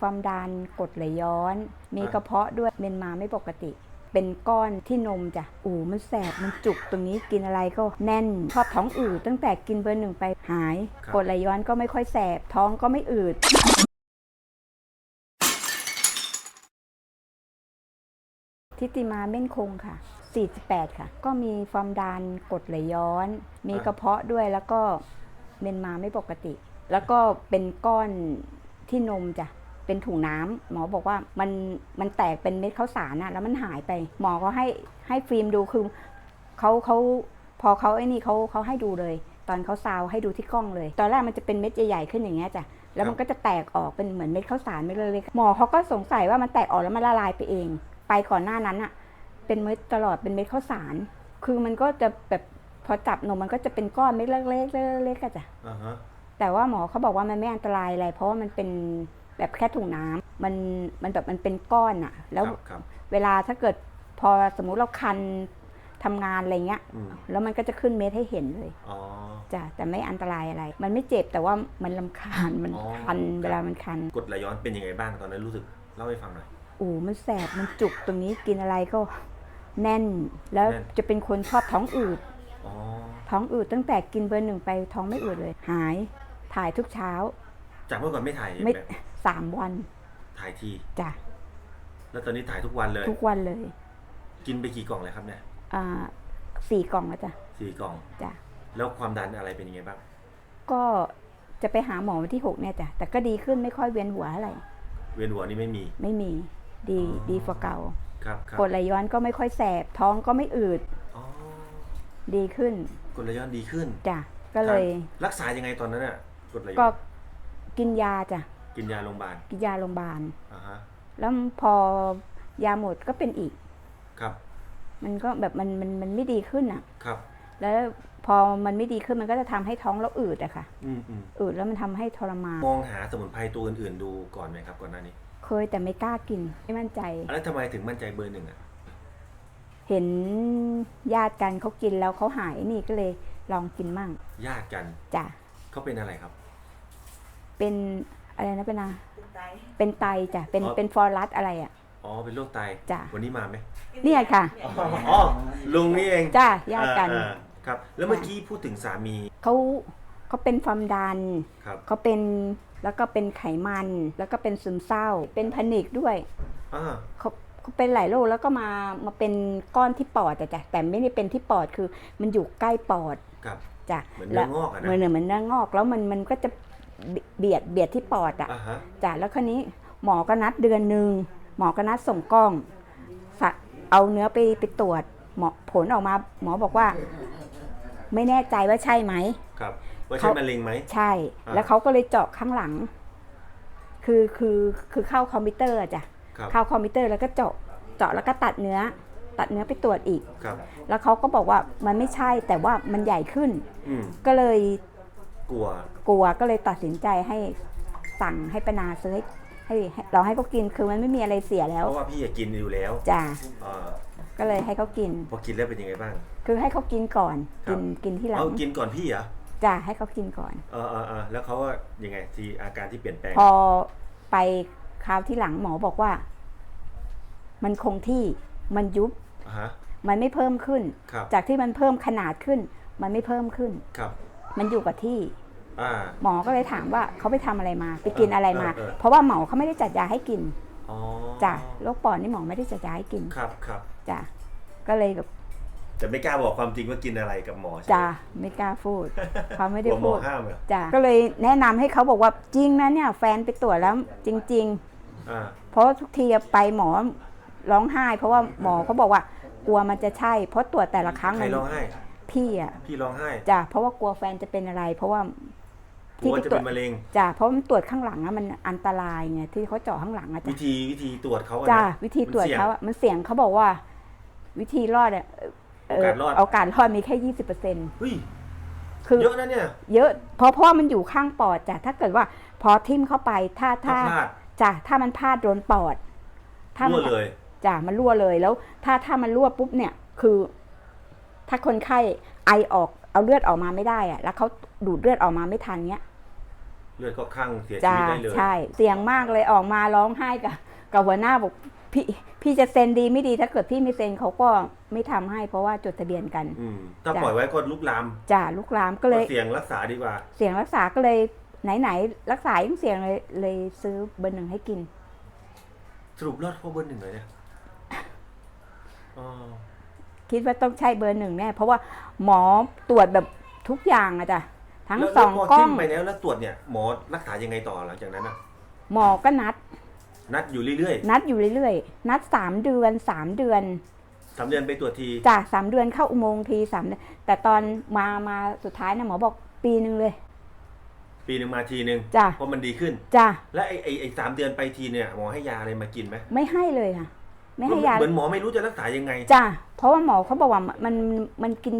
ความดันกรดไหลย้อน มีกระเพาะด้วยเมนมาไม่ปกติ เป็นก้อนที่นมจ้ะอูมันแสบมันจุกตรงนี้กินอะไรก็แน่นชอบท้องอืดตั้งแต่กินเบอร์หนึ่งไปหายครับกรดไหลย้อนก็ไม่ค่อยแสบท้องก็ไม่อืดทิติมาเม่นคงค่ะ 48 ค่ะ ก็มีความดันกรดไหลย้อน มีกระเพาะด้วยแล้วก็เมนมาไม่ปกติ แล้วก็เป็นก้อนที่นมจ้ะ เป็นถุงน้ำหมอบอกว่ามันมันแตกเป็นเม็ดข้าวสารอะแล้วมันหายไป หมอก็ให้ให้ฟิล์มดูคือเขาเขาพอเขาไอ้นี่เขาเขาให้ดูเลย ตอนเขาซาวให้ดูที่กล้องเลย ตอนแรกมันจะเป็นเม็ดใหญ่ๆขึ้นอย่างเงี้ยจ้ะแล้วมันก็จะแตกออกเป็นเหมือนเม็ดข้าวสารเม็ดเล็กๆหมอเขาก็สงสัยว่ามันแตกออกแล้วมันละลายไปเอง ไปก่อนหน้านั้นอะเป็นเม็ดตลอดเป็นเม็ดข้าวสาร คือมันก็จะแบบพอจับนมมันก็จะเป็นก้อนเม็ดเล็กๆเล็กๆอะจ้ะอ่าฮะแต่ว่าหมอเขาบอกว่ามันไม่อันตรายอะไรเพราะว่ามันเป็น แบบแค่ถุงน้ำมันมันแบบมันเป็นก้อนอะแล้วครับครับเวลาถ้าเกิดพอสมมุติเราคันทำงานอะไรเงี้ยอืมแล้วมันก็จะขึ้นเม็ดให้เห็นเลยอ๋อจ้ะแต่ไม่อันตรายอะไร มันไม่เจ็บแต่ว่ามันลำคาญมันอ๋อคันครับเวลามันคันกรดไหลย้อนเป็นยังไงบ้างตอนนั้นรู้สึกเล่าให้ฟังหน่อยอู๋มันแสบมันจุกตรงนี้กินอะไรก็แน่น แล้วแน่นจะเป็นคนชอบท้องอืดอ๋อท้องอืดตั้งแต่กินเบอร์หนึ่งไปท้องไม่อืดเลย หายถ่ายทุกเช้า จากเมื่อก่อนไม่ถ่ายไม่แบบ สามวันถ่ายที จ้ะแล้วตอนนี้ถ่ายทุกวันเลย ทุกวันเลย กินไปกี่กล่องเลยครับเนี่ยอ่าสี่กล่องแล้วจ้ะสี่กล่อง จ้ะแล้วความดันอะไรเป็นยังไงบ้าง ก็จะไปหาหมอวันที่หกเนี่ยจ้ะแต่ก็ดีขึ้นไม่ค่อยเวียนหัวอะไรเวียนหัวนี่ไม่มี ไม่มี ดีอ๋อ ดีกว่าเก่าครับครับกรดไหลย้อนก็ไม่ค่อยแสบ ท้องก็ไม่อืดอ๋อดีขึ้นกรดไหลย้อนดีขึ้นจ้ะก็เลยครับรักษายังไงตอนนั้นอะกรดไหลย้ก็อนกินยาจ้ะ กินยาโรงพยาบาลกินยาโรงพยาบาล อ่าฮะแล้วพอยาหมดก็เป็นอีก ครับมันก็แบบมันมันมันไม่ดีขึ้นอะ ครับ แล้วพอมันไม่ดีขึ้นมันก็จะทำให้ท้องเราอืดอะค่ะ อืมอืมอืดแล้วมันทำให้ทรมาน มองหาสมุนไพรตัวอื่นๆดูก่อนไหมครับก่อนหน้านี้เคยแต่ไม่กล้ากิน ไม่มั่นใจ แล้วทำไมถึงมั่นใจเบอร์หนึ่งอะเห็นญาติกันเขากินแล้วเขาหายนี่ก็เลยลองกินมั่งญาติกันจ้ะเขาเป็นอะไรครับ เป็น อะไรนะเป็นอะเป็นไตจ้ะเป็นอ๋อ เป็นฟอรัสอะไรอะ อ๋อเป็นโรคไตจ้ะ วันนี้มาไหมเนี่ยค่ะอ๋อลุงนี่เองจ้ะญาติกันอ่าๆครับ แล้วเมื่อกี้พูดถึงสามีเขาเขาเป็นความดันครับเขาเป็นแล้วก็เป็นไขมันแล้วก็เป็นซึมเศร้า เป็นแพนิคด้วยอ่าเขาเขาเป็นหลายโรคแล้วก็มามาเป็นก้อนที่ปอดแต่จ้ะแต่ไม่ได้เป็นที่ปอดคือมันอยู่ใกล้ปอดครับ จ้ะเหมือนเนื้องอกอะนะ เหมือนเหมือนเนื้องอกแล้วมันมันก็จะ เบียดเบียดที่ปอดอะอ่าฮะจ้ะแล้วคราวนี้หมอก็นัดเดือนหนึ่งหมอก็นัดส่งกล้องสะเอาเนื้อไปไปตรวจหมอผลออกมา หมอบอกว่า ไม่แน่ใจว่าใช่ไหม ครับว่าเขาใช่มะเร็งไหม ใช่ อ่า แล้วเขาก็เลยเจาะข้างหลัง คือคือคือเข้าคอมพิวเตอร์อะจ้ะ ครับเข้าคอมพิวเตอร์แล้วก็เจาะ เจาะแล้วก็ตัดเนื้อ ตัดเนื้อไปตรวจอีก ครับ แล้วเขาก็บอกว่ามันไม่ใช่แต่ว่ามันใหญ่ขึ้น อืมก็เลย กลัว กลัวก็เลยตัดสินใจให้สั่งให้ปนาซื้อให้ให้เราให้เขากินคือมันไม่มีอะไรเสียแล้เพวราะว่าพี่อะกินอยู่แล้วจ้ะอ่าก็เลยให้เขากิน พอกินแล้วเป็นยังไงบ้าง คือให้เขากินก่อน ครักิบ นกินที่หลัเอางกินก่อนพี่เหรอจ้ะให้เขากินก่อน เออเออเออแล้วเขาว่ายังไงที่อาการที่เปลี่ยนแปลงพอไปคราวที่หลังหมอบอกว่า มันคงที่มันยุบอ่าฮะมันไม่เพิ่มขึ้น ครับจากที่มันเพิ่มขนาดขึ้น มันไม่เพิ่มขึ้น ครับ มันอยู่กับที่ อ่า หมอก็เลยถามว่าเขาไปทำอะไรมา ไปกินอะไรมา เออเออ เพราะว่าหมอเขาไม่ได้จัดยาให้กินอ๋อจ้ะโรคปอดนี่หมอไม่ได้จัดยาให้กินครับครับจ้ะก็เลยแบบแต่ไม่กล้าบอกความจริงว่ากินอะไรกับหมอใช่ไหมจ้ะไม่กล้าพูดเขาไม่ได้กลัวหมพูอดห้ามเหรอจ้ะก็เลยแนะนำให้เขาบอกว่าจริงนะเนี่ย แฟนไปตรวจแล้วจริงอ่าๆเพราะทุกทีไปหมอร้องไห้ เพราะว่าหมอเขาบอกว่ากลัวมันจะใช่ เพราะตรวจแต่ละครั้งใครมันร้องไห้ พี่อะพี่ร้องไห้จ้ะเพราะว่ากลัวแฟนจะเป็นอะไร เพราะว่ากลัวไปจะตรวเป็จนมะเร็งจ้ะเพราะมันตรวจข้างหลังอะมันอันตรายไงที่เขาเจาะข้างหลังอะวิจ้ะธีวิธีตรวจเขาอะจ้ะนะวิธีตรวจมันเสี่ยงเขาอะมันเสี่ยงเขาบอกว่า วิธีรอดอะเโอกาสรอดโอกาสรอดมีแค่ยี่สิบเปอร์เซ็นต์เฮ้ยคือเยอะนะเนี่ย เยอะเพราะเพราะว่ามันอยู่ข้างปอดจ้ะถ้าเกิดว่า พอทิ่มเข้าไปถ้าถ้าถ้าพลาดจ้ะถ้ามันพลาดโดนปอด ถ้ามัรั่วเลยจ้ะมันรั่วเลยแล้ว ถ้าถ้ามันรั่วปุ๊บเนี่ย คือ ถ้าคนไข้ไอออกเอาเลือดออกมาไม่ได้อะแล้วเขาดูดเลือดออกมาไม่ทันเนี้ยเลือดก็ข้างเสียชีจ้าวิตได้เลยใช่ เสียงมากเลยออกมาร้องไห้กับกับหัวหน้าบอกพี่พี่จะเซ็นดีไม่ดีถ้าเกิดพี่ไม่เซ็นเขาก็ไม่ทำให้เพราะว่าจดทะเบียนกันอืมถ้าจ้ะปล่อยไว้ก็ลุกลามจ้าลูกลามก็เลยเสี่ยงรักษาดีกว่า เสียงรักษาก็เลยไหนๆรักษายังเสียงเลยเลยซื้อเบอร์หนึ่งให้กิน สรุปรอดเพราะเบอร์หนึ่งเลยเนี่ยอ๋อ คิดว่าต้องใช่เบอร์หนึ่งแน่เพราะว่าหมอตรวจแบบทุกอย่างอะจ้ะทั้งแล้วสองแล้วพกล้จิ้องมไปแล้วแล้วตรวจเนี่ยหมอรักษายังไงต่อหลังจากนั้นอะหมอก็นัด นัดอยู่เรื่อยนัดอยู่เรื่อยๆ นัดสามเดือนสามเดือนๆสามเดือนไปตรวจที จ้ะสามเดือนเข้าอุโมงค์ทีสามเดือนแต่ตอนมามาสุดท้ายนะหมอบอกปีหนึ่งเลย ปีหนึ่งมาทีหนึ่งจ้ะ เพราะมันดีขึ้น จ้ะและไอ้ไอ้ไอ้สามเดือนไปทีเนี่ยหมอให้ยาอะไรมากินไหมไม่ให้เลยค่ะ ไม่ให้ยาเหมือนหมอไม่รู้จะรักษายังไงจ้ะเพราะว่าหมอเขาบอกว่ามันมันกิน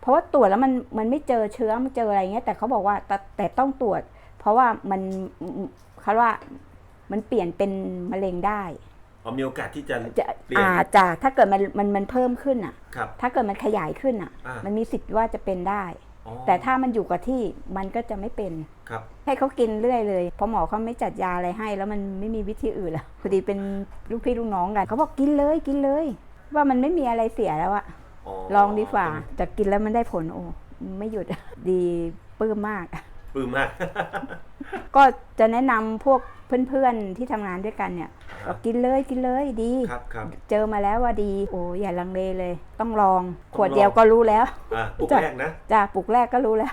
เพราะว่าตรวจแล้วมันมันไม่เจอเชื้อไม่เจออะไรเงี้ย แต่เขาบอกว่าแต่แต่ต้องตรวจ เพราะว่ามันเขาว่ามันเปลี่ยนเป็นมะเร็งได้อ๋อมีโอกาสที่จะจะเปลี่ยนอ่าจ้ะถ้าเกิดมันมันมันเพิ่มขึ้นอะครับถ้าเกิดมันขยายขึ้นอะอ่ามันมีสิทธิ์ว่าจะเป็นได้อ๋อ แต่ถ้ามันอยู่กับที่มันก็จะไม่เป็นครับ ให้เขากินเรื่อยเลยเพราะหมอเขาไม่จัดยาอะไรให้ แล้วมันไม่มีวิธีอื่นแล้วพอดีเป็นลูกพี่ลูกน้องกันเขาบอกกินเลยกินเลย ว่ามันไม่มีอะไรเสียแล้วอะลองดีกว่าแต่กินแล้วมันได้ผลโอ้ไม่หยุดดีปลื้มมากป ลื้มมาก ก็จะแนะนำพวกเพื่อนๆที่ทำงานด้วยกันเนี่ยบอกกินเลยกินเลยดี ครับครับ เจอมาแล้วว่าดี โอ้อย่าลังเลเลย ต้องลองต้องลองขวดเดียวก็รู้แล้ว อะปุกจ้ะแรกนะ จ้าปลุกแรกก็รู้แล้ว